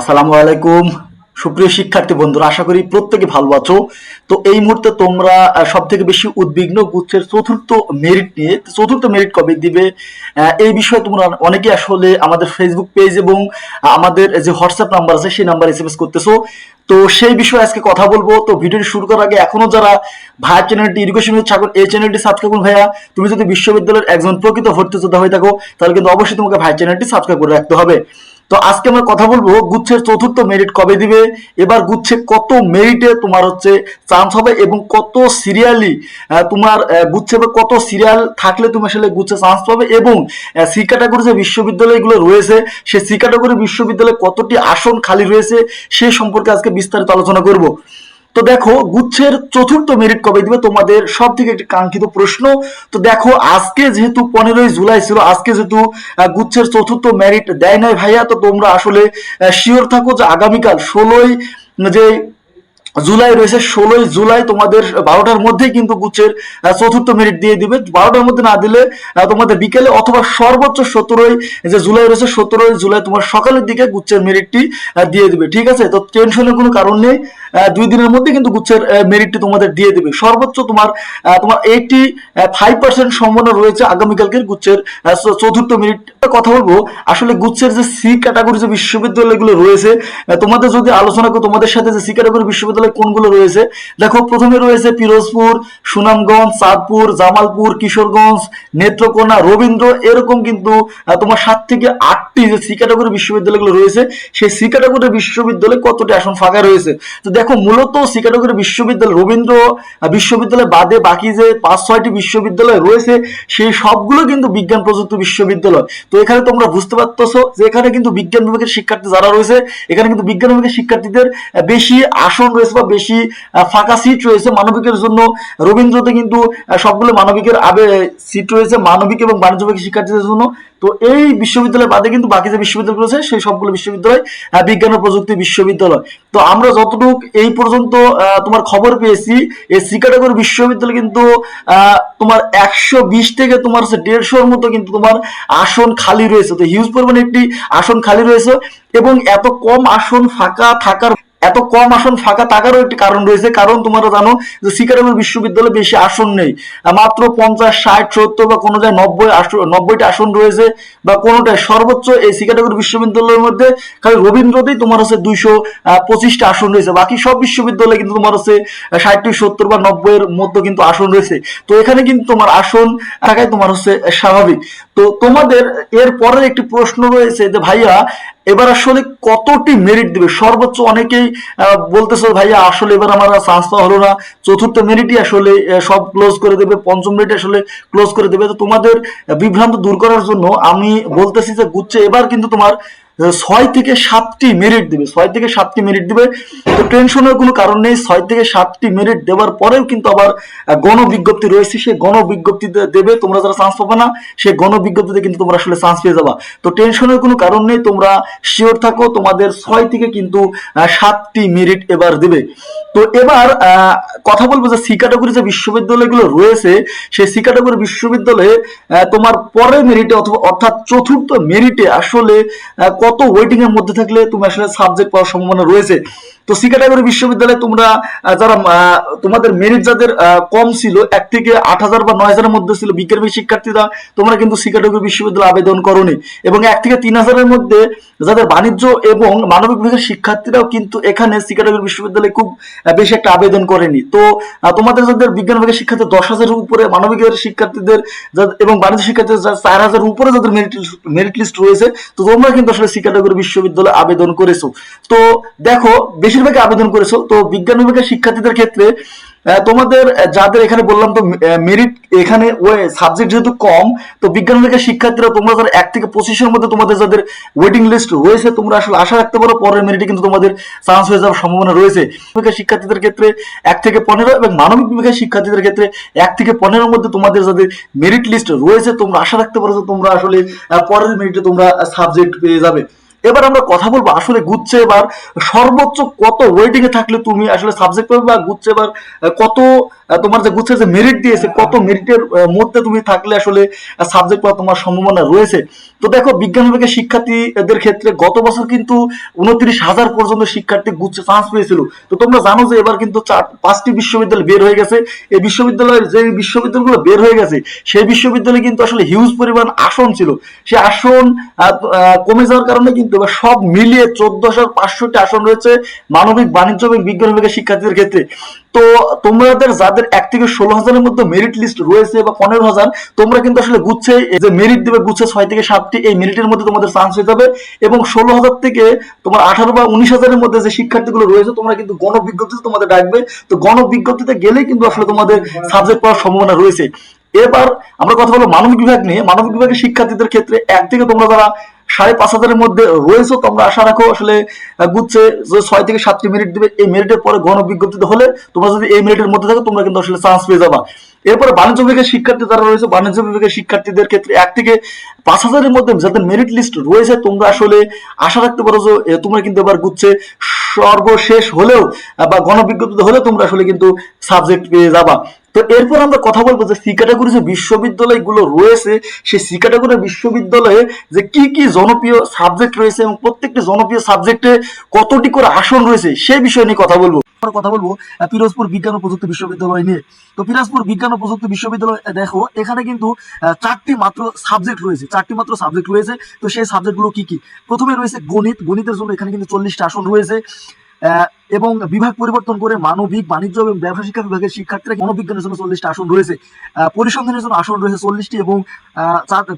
আসসালামু আলাইকুম। সুপ্রিয় শিক্ষার্থী বন্ধুরা, আশা করি প্রত্যেকে ভালো আছো। তো এই মুহূর্তে তোমরা সব থেকে বেশি উদ্বিগ্ন গুচ্ছের চতুর্থ মেরিট নিয়ে, চতুর্থ মেরিট কবে দিবে এই বিষয়ে তোমরা অনেকে আসলে আমাদের ফেসবুক পেজ এবং আমাদের যে হোয়াটসঅ্যাপ নাম্বার আছে, সেই নাম্বার এসএমএস করতেছো। তো সেই বিষয়ে আজকে কথা বলব। তো ভিডিওটি শুরু করার আগে এখনও যারা ভাইয়া চ্যানেলটি এডুকেশন উইথ ছাগল এই চ্যানেলটি সাবস্ক্রাইব করুন ভাইয়া। তুমি যদি বিশ্ববিদ্যালয়ের একজন প্রকৃত ভর্তি যোদ্ধা হয়ে থাকো, তাহলে কিন্তু অবশ্যই তোমাকে ভাই চ্যানেলটি সাবস্ক্রাইব করে রাখতে হবে। তো আজকে আমরা কথা বলব গুচ্ছের চতুর্থ মেরিট কবে দিবে? এবার গুচ্ছে কত মেরিটে তোমার হচ্ছে চান্স হবে এবং কত সিরিয়ালি তোমার গুচ্ছে কত সিরিয়াল থাকলে তুমি আসলে গুচ্ছে চান্স পাবে এবং সি ক্যাটাগরি যে বিশ্ববিদ্যালয়গুলো রয়েছে সে সি ক্যাটাগরি বিশ্ববিদ্যালয়ে কতটি আসন খালি রয়েছে, সে সম্পর্কে আজকে বিস্তারিত আলোচনা করব। তো দেখো, গুচ্ছের চতুর্থ মেরিট কবে দিবে তোমাদের সব থেকে একটি কাঙ্ক্ষিত প্রশ্ন। তো দেখো, আজকে যেহেতু পনেরোই জুলাই ছিল, আজকে যেহেতু গুচ্ছের চতুর্থ মেরিট দেয় নাই ভাইয়া, তো তোমরা আসলে শিওর থাকো যে আগামীকাল ষোলোই যে জুলাই রয়েছে, ষোলোই জুলাই তোমাদের বারোটার মধ্যেই কিন্তু গুচ্ছের চতুর্থ মেরিট দিয়ে দিবে। বারোটার মধ্যে না দিলে তোমাদের বিকেলে অথবা সর্বোচ্চ সতেরোই যে জুলাই রয়েছে, সতেরোই জুলাই তোমার সকালের দিকে গুচ্ছের মেরিটটি দিয়ে দিবে, ঠিক আছে? তো টেনশনের কোনো কারণ নেই দুই দিনের মধ্যে কিন্তু গুচ্ছের মেরিটটি তোমাদের দিয়ে দিবে। সর্বোচ্চ তোমার তোমার এইটি ফাইভ পার্সেন্ট সম্ভাবনা রয়েছে আগামীকালকে গুচ্ছের চতুর্থ মেরিট কথা বলব, আসলে গুচ্ছের যে সি ক্যাটাগরি, যে বিশ্ববিদ্যালয়গুলো রয়েছে তোমাদের যদি আলোচনা করি, তোমাদের সাথে যে সি ক্যাটাগরি বিশ্ববিদ্যালয় কোনগুলো রয়েছে? দেখো, প্রথমে রয়েছে পিরোজপুর, সুনামগঞ্জ, চাঁদপুর, জামালপুর, কিশোরগঞ্জ, নেত্রকোনা, রবীন্দ্র, এরকম কিন্তু তোমার সাত থেকে আটটি যে সি ক্যাটাগরি বিশ্ববিদ্যালয়গুলো রয়েছে, সেই সি ক্যাটাগরি বিশ্ববিদ্যালয়ে কতটি আসন ফাঁকা রয়েছে? তো দেখো, মূলত সি ক্যাটাগরি বিশ্ববিদ্যালয়, রবীন্দ্র বিশ্ববিদ্যালয় বাদে বাকি যে পাঁচ, ছয়টি বিশ্ববিদ্যালয় রয়েছে, সেই সবগুলো কিন্তু বিজ্ঞান প্রযুক্তি বিশ্ববিদ্যালয়। তো এখানে তোমরা বুঝতে পারতেছো যে এখানে কিন্তু বিজ্ঞান বিভাগের শিক্ষার্থী যারা রয়েছে, এখানে কিন্তু বিজ্ঞান বিভাগের শিক্ষার্থীদের বেশি আসন রয়েছে বা বেশি ফাঁকা সিট রয়েছে মানবিকের জন্য। রবীন্দ্রতে কিন্তু সবগুলো মানবিকের আবে সিট রয়েছে মানবিক এবং বাণিজ্য বিভাগের শিক্ষার্থীদের জন্য। তো এই বিশ্ববিদ্যালয় বাদে কিন্তু বাকি যে বিশ্ববিদ্যালয় রয়েছে সেই সবগুলো বিশ্ববিদ্যালয় বিজ্ঞান ও প্রযুক্তি বিশ্ববিদ্যালয়। তো আমরা যতটুকু এই পর্যন্ত তোমার খবর পেয়েছি, এই সি বিশ্ববিদ্যালয় কিন্তু তোমার একশো বিশ থেকে তোমার হচ্ছে দেড়শোর মতো কিন্তু তোমার আসন খালি রয়েছে। তো হিউজ পরিমাণে একটি আসন খালি রয়েছে এবং এত কম আসন ফাঁকা থাকার এত কম আসন ফাঁকা থাকারও একটি কারণ রয়েছে। কারণ তোমরা জানো যে সিকারামের বিশ্ববিদ্যালয়ে বেশি আসন নেই। মাত্র পঞ্চাশ, ষাট, সত্তর বা কোনো জায়গায় নব্বই আসন, নব্বইটা আসন রয়েছে বা কোনোটায় সর্বোচ্চ এই সিকাটাগরি বিশ্ববিদ্যালয়ের মধ্যে খালি রবীন্দ্রতেই তোমার হচ্ছে দুইশো পঁচিশটা আসন রয়েছে। বাকি সব বিশ্ববিদ্যালয়ে কিন্তু তোমার হচ্ছে ষাটটি, সত্তর বা নব্বই এর মধ্যে কিন্তু আসন রয়েছে। তো এখানে কিন্তু তোমার আসন থাকাই তোমার হচ্ছে স্বাভাবিক। তো তোমাদের এর পরের একটি প্রশ্ন রয়েছে যে, ভাইয়া, এবার আসলে কতটি মেরিট দিবে? সর্বোচ্চ অনেকেই বলতেছে, ভাইয়া, আসলে এবার আমার চান্স পাওয়া হলো না। চতুর্থ মেরিটই আসলে সব ক্লোজ করে দেবে। পঞ্চম মেরিট আসলে ক্লোজ করে দেবে। তো তোমাদের বিভ্রান্ত দূর করার জন্য আমি বলতেছি যে, গুচ্ছে, এবার কিন্তু তোমার ছয় থেকে সাতটি মেরিট দিবে। ছয় থেকে সাতটি মেরিট দিবে। তো টেনশনের কোনো কারণ নেই। ছয় থেকে সাতটি মেরিট দেওয়ার পরেও কিন্তু আবার গণবিজ্ঞপ্তি রয়েছে। সেই গণবিজ্ঞপ্তিতে দেবে। তোমরা যারা চান্স পাবে না, সেই গণবিজ্ঞপ্তিতে কিন্তু তোমরা আসলে চান্স পেয়ে যাবা। তো টেনশনের কোনো কারণ নেই। তোমরা শিওর থাকো, তোমাদের ছয় থেকে কিন্তু সাতটি এবার দেবে। তো এবার কথা বলব যে সি যে বিশ্ববিদ্যালয়গুলো রয়েছে, সেই সি বিশ্ববিদ্যালয়ে তোমার পরের মেরিটে অথবা অর্থাৎ চতুর্থ মেরিটে আসলে কত ওয়েটিং এর মধ্যে থাকলে তুমি আসলে সাবজেক্ট পাওয়ার সম্ভাবনা রয়েছে? তো সি ক্যাটাগরি বিশ্ববিদ্যালয়ে তোমরা যারা তোমাদের মেরিট যাদের কম ছিল, এক থেকে আট হাজার বা নয় হাজারের মধ্যে ছিল বিজ্ঞানী শিক্ষার্থীরা, তোমরা কিন্তু সি ক্যাটাগরি বিশ্ববিদ্যালয়ে আবেদন করনি। এবং এক থেকে তিন হাজারের মধ্যে যাদের বাণিজ্য এবং মানবিক বিভাগের শিক্ষার্থীরাও কিন্তু এখানে সি ক্যাটাগরি বিশ্ববিদ্যালয়ে খুব বেশি একটা আবেদন করেনি। তো তোমাদের যাদের বিজ্ঞান বিভাগের শিক্ষার্থী দশ হাজারের উপরে মানবিকের শিক্ষার্থীদের এবং বাণিজ্য শিক্ষার্থীদের চার হাজারের উপরে যাদের মেরিট মেরিট লিস্ট রয়েছে, তো তোমরা কিন্তু আসলে সি ক্যাটাগরি বিশ্ববিদ্যালয়ে আবেদন করেছ। তো দেখো বেশিরভাগই আবেদন করেছ। তো বিজ্ঞান বিভাগের শিক্ষার্থীদের ক্ষেত্রে তোমাদের যাদের এখানে বললাম তো মেরিট এখানে ওয়ে সাবজেক্ট যেহেতু কম, তো বিজ্ঞান বিভাগের শিক্ষার্থীরা তোমরা যারা এক থেকে পঁচিশের মধ্যে তোমাদের যাদের ওয়েটিং লিস্ট রয়েছে, তোমরা আসলে আশা রাখতে পারো পরের মেরিটে কিন্তু তোমাদের চান্স হয়ে যাওয়ার সম্ভাবনা রয়েছে। বিভাগের শিক্ষার্থীদের ক্ষেত্রে এক থেকে পনেরো এবং মানবিক বিভাগের শিক্ষার্থীদের ক্ষেত্রে এক থেকে পনেরোর মধ্যে তোমাদের যাদের মেরিট লিস্ট রয়েছে, তোমরা আশা রাখতে পারো যে তোমরা আসলে পরের মেরিটে তোমরা সাবজেক্ট পেয়ে যাবে। এবার আমরা কথা বলব আসলে গুচ্ছে এবার সর্বোচ্চ কত ওয়েটিং এ থাকলে তুমি আসলে সাবজেক্ট পাবে বা গুচ্ছে এবার কত তোমার যে গুচ্ছে যে মেরিট দিয়েছে কত মেরিটের মধ্যে তুমি থাকলে আসলে সাবজেক্ট পাওয়ার তোমার সম্ভাবনা রয়েছে। তো দেখো বিজ্ঞান বিভাগের শিক্ষার্থীদের ক্ষেত্রে গত বছর কিন্তু উনত্রিশ হাজার পর্যন্ত শিক্ষার্থী গুচ্ছে চান্স পেয়েছিল। তো তোমরা জানো যে এবার কিন্তু চার পাঁচটি বিশ্ববিদ্যালয় বের হয়ে গেছে। এই বিশ্ববিদ্যালয়ের যে বিশ্ববিদ্যালয়গুলো বের হয়ে গেছে সেই বিশ্ববিদ্যালয়ে কিন্তু আসলে হিউজ পরিমাণ আসন ছিল। সে আসন কমে যাওয়ার কারণে কিন্তু এবার সব মিলিয়ে চোদ্দ হাজার পাঁচশোটি আসন রয়েছে মানবিক, বাণিজ্য এবং বিজ্ঞান বিভাগের শিক্ষার্থীদের ক্ষেত্রে। তো তোমাদের যাদের এক থেকে ষোলো হাজারের মধ্যে মেরিট লিস্ট রয়েছে বা পনেরো হাজার, তোমরা কিন্তু আসলে গুচ্ছে যে মেরিট দেবে গুচ্ছে ছয় থেকে সাতটি, এই মেরিটের মধ্যে তোমাদের চান্স হয়ে যাবে এবং ষোলো হাজার থেকে তোমার আঠারো বা উনিশ হাজারের মধ্যে যে শিক্ষার্থীগুলো রয়েছে, তোমরা কিন্তু গণবিজ্ঞপ্তিতে তোমাদের ডাকবে। তো গণবিজ্ঞপ্তিতে গেলেই কিন্তু আসলে তোমাদের সাবজেক্ট পাওয়ার সম্ভাবনা রয়েছে। এবার আমরা কথা বলব মানবিক বিভাগ নিয়ে। মানবিক বিভাগের শিক্ষার্থীদের ক্ষেত্রে এক থেকে তোমরা যারা সাড়ে পাঁচ হাজারের মধ্যে রয়েছে। তোমরা আশা রাখো আসলে গুচ্ছে যে ছয় থেকে সাতটি মিনিট দিবে, এই মিনিটের পরে গণ বিজ্ঞপ্তিতে হলে তোমরা যদি এই মিনিটের মধ্যে থাকো, তোমরা কিন্তু আসলে চান্স পেয়ে যাবা। এরপরে বাণিজ্য বিভাগের শিক্ষার্থী যারা রয়েছে, বাণিজ্য বিভাগের শিক্ষার্থীদের ক্ষেত্রে এক থেকে পাঁচ হাজারের মধ্যে যাদের মেরিট লিস্ট রয়েছে, তোমরা আসলে আশা রাখতে পারো যে তোমরা কিন্তু এবার গুচ্ছে সর্বশেষ হলেও বা গণবিজ্ঞপ্তিতে হলেও তোমরা আসলে কিন্তু সাবজেক্ট পেয়ে যাবা। তো এরপর আমরা কথা বলব যে, সি ক্যাটাগরি যে বিশ্ববিদ্যালয়গুলো রয়েছে, সেই সি ক্যাটাগরি বিশ্ববিদ্যালয়ে যে কি কি জনপ্রিয় সাবজেক্ট রয়েছে এবং প্রত্যেকটি জনপ্রিয় সাবজেক্টে কতটি করে আসন রয়েছে, সেই বিষয় নিয়ে কথা বলব। কথা বলব পিরোজপুর বিজ্ঞান ও প্রযুক্তি বিশ্ববিদ্যালয় নিয়ে। তো পিরোজপুর বিজ্ঞান ও প্রযুক্তি বিশ্ববিদ্যালয় দেখো, এখানে কিন্তু চারটি মাত্র সাবজেক্ট রয়েছে, চারটি মাত্র সাবজেক্ট রয়েছে। তো সেই সাবজেক্টগুলো কি কি? প্রথমে রয়েছে গণিত, গণিতের জন্য এখানে কিন্তু চল্লিশটা আসন রয়েছে। এবং বিভাগ পরিবর্তন করে মানবিক, বাণিজ্য এবং ব্যবসা শিক্ষা বিভাগের শিক্ষার্থীরা মনোবিজ্ঞানের জন্য চল্লিশটা আসন রয়েছে। পরিসংখ্যানের জন্য আসন রয়েছে চল্লিশটি এবং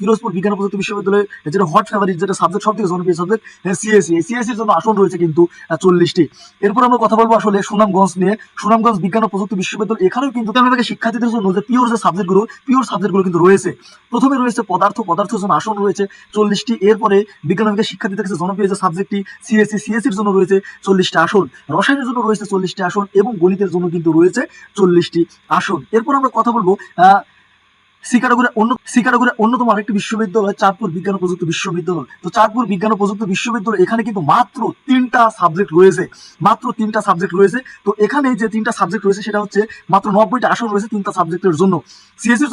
পিরোজপুর বিজ্ঞান প্রযুক্তি বিশ্ববিদ্যালয়ে যেটা হট ফেভারিট যেটা সাবজেক্ট সব থেকে জনপ্রিয় সাবজেক্ট সিএসসি সিএসসির জন্য আসন রয়েছে কিন্তু চল্লিশটি। এরপর আমরা কথা বলব আসলে সুনামগঞ্জ নিয়ে। সুনামগঞ্জ বিজ্ঞান প্রযুক্তি বিশ্ববিদ্যালয়, এখানেও কিন্তু বিভাগের শিক্ষার্থীদের জন্য যে পিওর যে সাবজেক্টগুলো পিওর সাবজেক্টগুলো কিন্তু রয়েছে। প্রথমে রয়েছে পদার্থ, পদার্থের জন্য আসন রয়েছে চল্লিশটি। এরপরে বিজ্ঞান বিভাগের শিক্ষার্থীদের কাছে জনপ্রিয় যে সাবজেক্টটি সিএসসি সিএসসির জন্য রয়েছে চল্লিশটা আসন। রসায়নের জন্য রয়েছে চল্লিশটি আসন এবং গণিতের জন্য কিন্তু রয়েছে চল্লিশটি আসন। এরপর আমরা কথা বলব সিকাগোর অন্যতম আরেকটি বিশ্ববিদ্যালয় চাঁদপুর বিজ্ঞান প্রযুক্তি বিশ্ববিদ্যালয়। তো চাঁদপুর বিজ্ঞান প্রযুক্তি বিশ্ববিদ্যালয় এখানে কিন্তু মাত্র তিনটা সাবজেক্ট রয়েছে। মাত্র তিনটা সাবজেক্ট রয়েছে। তো এখানে যে তিনটা সাবজেক্ট রয়েছে সেটা হচ্ছে মাত্র নব্বইটা আসন রয়েছে তিনটা সাবজেক্টের জন্য।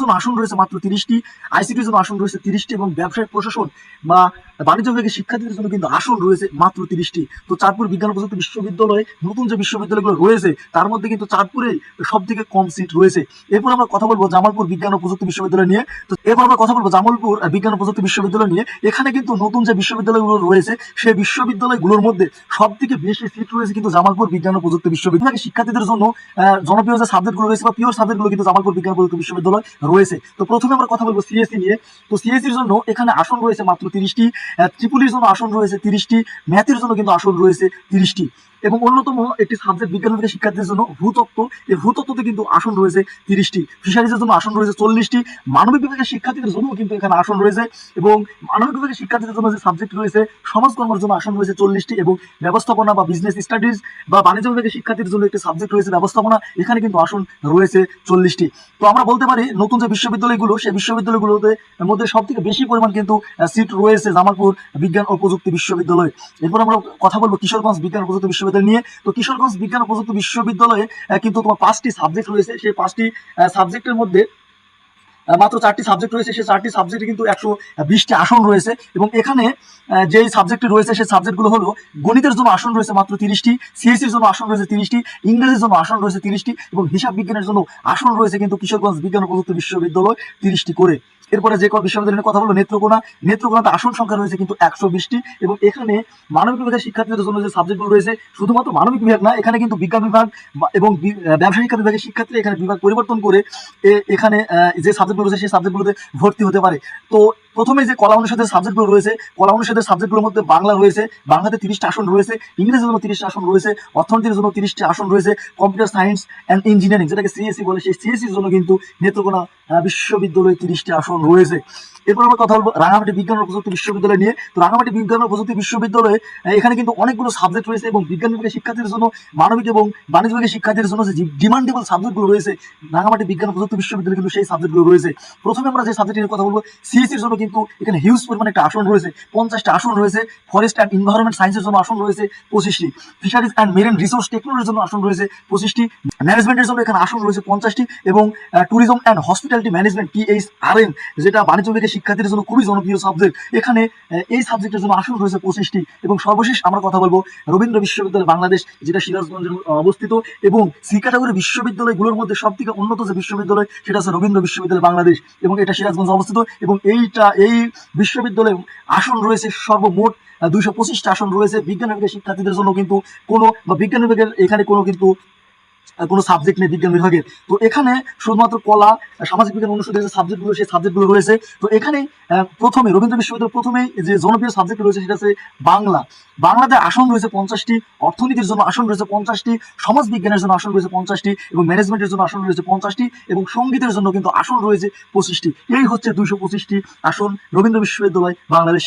জন্য আসন রয়েছে মাত্র তিরিশটি, আইসিটির জন্য আসন রয়েছে তিরিশটি এবং ব্যবসায়িক প্রশাসন বা বাণিজ্য বিভাগের শিক্ষার্থীদের জন্য কিন্তু আসন রয়েছে মাত্র তিরিশটি। তো চাঁদপুর বিজ্ঞান প্রযুক্তি বিশ্ববিদ্যালয়ে নতুন যে বিশ্ববিদ্যালয়গুলো রয়েছে, তার মধ্যে কিন্তু চাঁদপুরে সব থেকে কম সিট রয়েছে। এরপর আমরা কথা বলব জামালপুর বিজ্ঞান প্রযুক্তি বিশ্ববিদ্যালয় নিয়ে। তো এরপর আমরা কথা বলব জামালপুর বিজ্ঞান প্রযুক্তি বিশ্ববিদ্যালয় নিয়ে। এখানে কিন্তু নতুন যে বিশ্ববিদ্যালয়গুলো রয়েছে, সেই বিশ্ববিদ্যালয়গুলোর মধ্যে সব থেকে বেশি সিট রয়েছে কিন্তু জামালপুর বিজ্ঞান ও প্রযুক্তি বিশ্ববিদ্যালয়। শিক্ষার্থীদের জন্য জনপ্রিয় যে সাবজেক্টগুলো রয়েছে বা পিওর সাবজেক্টগুলো কিন্তু জামালপুর বিজ্ঞান প্রযুক্তি বিশ্ববিদ্যালয় রয়েছে। তো প্রথমে আমরা কথা বলব সিএসসি নিয়ে। তো সিএসসির জন্য এখানে আসন রয়েছে মাত্র তিরিশটি ত্রিপুলির জন্য আসন রয়েছে তিরিশটি, ম্যাথের জন্য কিন্তু আসন রয়েছে তিরিশটি। এবং অন্যতম একটি সাবজেক্ট বিজ্ঞান শিক্ষার্থীদের জন্য ভূতত্ত্ব। এই ভূতত্ত্বতে কিন্তু আসন রয়েছে তিরিশটি। ফিশারিজের জন্য আসন রয়েছে চল্লিশটি। মানবিক বিভাগের শিক্ষার্থীদের জন্য কিন্তু এখানে আসন রয়েছে এবং মানবিক বিভাগের শিক্ষার্থীদের জন্য যে সাবজেক্ট রয়েছে সমাজকর্মের জন্য আসন রয়েছে চল্লিশটি এবং ব্যবস্থাপনা বা বিজনেস স্টাডিজ বা বাণিজ্য বিভাগের শিক্ষার্থীদের জন্য একটি সাবজেক্ট রয়েছে ব্যবস্থাপনা, এখানে কিন্তু আসন রয়েছে চল্লিশটি। তো আমরা বলতে পারি, নতুন যে বিশ্ববিদ্যালয়গুলো, সেই বিশ্ববিদ্যালয়গুলোতে মধ্যে সব থেকে বেশি পরিমাণ কিন্তু সিট রয়েছে জামালপুর বিজ্ঞান ও প্রযুক্তি বিশ্ববিদ্যালয়। এরপর আমরা কথা বলব কিশোরগঞ্জ বিজ্ঞান প্রযুক্তি বিশ্ববিদ্যালয় নিয়ে। তো কিশোরগঞ্জ বিজ্ঞান প্রযুক্তি বিশ্ববিদ্যালয়ে কিন্তু তোমার পাঁচটি সাবজেক্ট রয়েছে। সেই পাঁচটি সাবজেক্টের মধ্যে মাত্র চারটি সাবজেক্ট রয়েছে সেই চারটি সাবজেক্টে কিন্তু একশো বিশটি আসন রয়েছে এবং এখানে যেই সাবজেক্টটি রয়েছে সেই সাবজেক্টগুলো হলো গণিতের জন্য আসন রয়েছে মাত্র তিরিশটি সিএসির জন্য আসন রয়েছে তিরিশটি, ইংরেজির জন্য আসন রয়েছে তিরিশটি এবং হিসাব বিজ্ঞানের জন্য আসন রয়েছে কিন্তু কিশোরগঞ্জ বিজ্ঞান প্রযুক্তি বিশ্ববিদ্যালয় তিরিশটি করে। এরপরে যে বিশ্ববিদ্যালয়ের কথা বলব, নেত্রকোনা। নেত্রকোনাতে আসন সংখ্যা রয়েছে কিন্তু একশো বিশটি এবং এখানে মানবিক বিভাগের শিক্ষার্থীদের জন্য যে সাবজেক্টগুলো রয়েছে, শুধুমাত্র মানবিক বিভাগ না, এখানে কিন্তু বিজ্ঞান বিভাগ এবং ব্যবসা শিক্ষা বিভাগের শিক্ষার্থী এখানে বিভাগ পরিবর্তন করে এখানে যে সাবজেক্টগুলো রয়েছে সেই সাবজেক্টগুলোতে ভর্তি হতে পারে। তো প্রথমে যে কলা অনুষদের সাবজেক্টগুলো রয়েছে, কলা অনুষদের সাবজেক্টগুলোর মধ্যে বাংলা রয়েছে, বাংলাতে তিরিশটা আসন রয়েছে, ইংরেজির জন্য তিরিশটা আসন রয়েছে, অর্থনীতির জন্য তিরিশটি আসন রয়েছে, কম্পিউটার সায়েন্স অ্যান্ড ইঞ্জিনিয়ারিং, যেটাকে সিএসসি বলে, সেই সিএসসির জন্য কিন্তু নেত্রকোনা বিশ্ববিদ্যালয়ে তিরিশটি আসন রয়েছে। এরপর আমরা কথা বলব রাঙামাটি বিজ্ঞান ও প্রযুক্তি বিশ্ববিদ্যালয় নিয়ে। তো রাঙামাটি বিজ্ঞান ও প্রযুক্তি বিশ্ববিদ্যালয়ে এখানে কিন্তু অনেকগুলো সাবজেক্ট রয়েছে এবং বিজ্ঞান বিভাগের শিক্ষার্থীদের জন্য, মানবিক এবং বাণিজ্য বিভাগের শিক্ষার্থীদের জন্য যে ডিমান্ডেবল সাবজেক্টগুলো রয়েছে, রাঙামাটি বিজ্ঞান ও প্রযুক্তি বিশ্ববিদ্যালয়ে কিন্তু সেই সাবজেক্টগুলো রয়েছে। প্রথমে আমরা যে সাবজেক্ট নিয়ে কথা বলব সিএসির জন্য কিন্তু এখানে হিউজ পরিমাণে একটা আসন রয়েছে, পঞ্চাশটা আসন রয়েছে ফরেস্ট অ্যান্ড ইনভায়রনমেন্ট সায়েন্সের জন্য আসন রয়েছে পঁচিশটি ফিশারিজ অ্যান্ড মেরিন রিসোর্স টেকনোলজির জন্য আসন রয়েছে পঁচিশটি ম্যানেজমেন্টের জন্য এখানে আসন রয়েছে পঞ্চাশটি এবং tourism and hospitality management TH R M যেটা বাণিজ্য বিভাগের শিক্ষার্থীদের জন্য খুবই জনপ্রিয় সাবজেক্ট এখানে এই সাবজেক্টের জন্য আসন রয়েছে পঁচিশটি এবং সর্বশেষ আমরা কথা বলব রবীন্দ্র বিশ্ববিদ্যালয় বাংলাদেশ, যেটা সিরাজগঞ্জের অবস্থিত এবং সি ক্যাটাগরি বিশ্ববিদ্যালয়গুলোর মধ্যে সব থেকে উন্নত যে বিশ্ববিদ্যালয়, সেটা হচ্ছে রবীন্দ্র বিশ্ববিদ্যালয় বাংলাদেশ এবং এটা সিরাজগঞ্জে অবস্থিত এবং এইটা, এই বিশ্ববিদ্যালয়ে আসন রয়েছে সর্বমোট দুইশো পঁচিশটা আসন রয়েছে। বিজ্ঞান বিভাগের শিক্ষার্থীদের জন্য কিন্তু কোনো বা বিজ্ঞান বিভাগের এখানে কোনো কিন্তু কোনো সাবজেক্ট নেই বিজ্ঞান বিভাগের। তো এখানে শুধুমাত্র কলা সামাজিক বিজ্ঞান অনুষদের যে সাবজেক্টগুলো সেই সাবজেক্টগুলো রয়েছে। তো এখানে প্রথমে, রবীন্দ্র বিশ্ববিদ্যালয় প্রথমেই যে জনপ্রিয় সাবজেক্ট রয়েছে, সেটা হচ্ছে বাংলা। বাংলাতে আসন রয়েছে পঞ্চাশটি, অর্থনীতির জন্য আসন রয়েছে পঞ্চাশটি সমাজ বিজ্ঞানের জন্য আসন রয়েছে পঞ্চাশটি, এবং ম্যানেজমেন্টের জন্য আসন রয়েছে পঞ্চাশটি, এবং সঙ্গীতের জন্য কিন্তু আসন রয়েছে পঁচিশটি। এই হচ্ছে দুইশো পঁচিশটি আসন রবীন্দ্র বিশ্ববিদ্যালয় বাংলাদেশ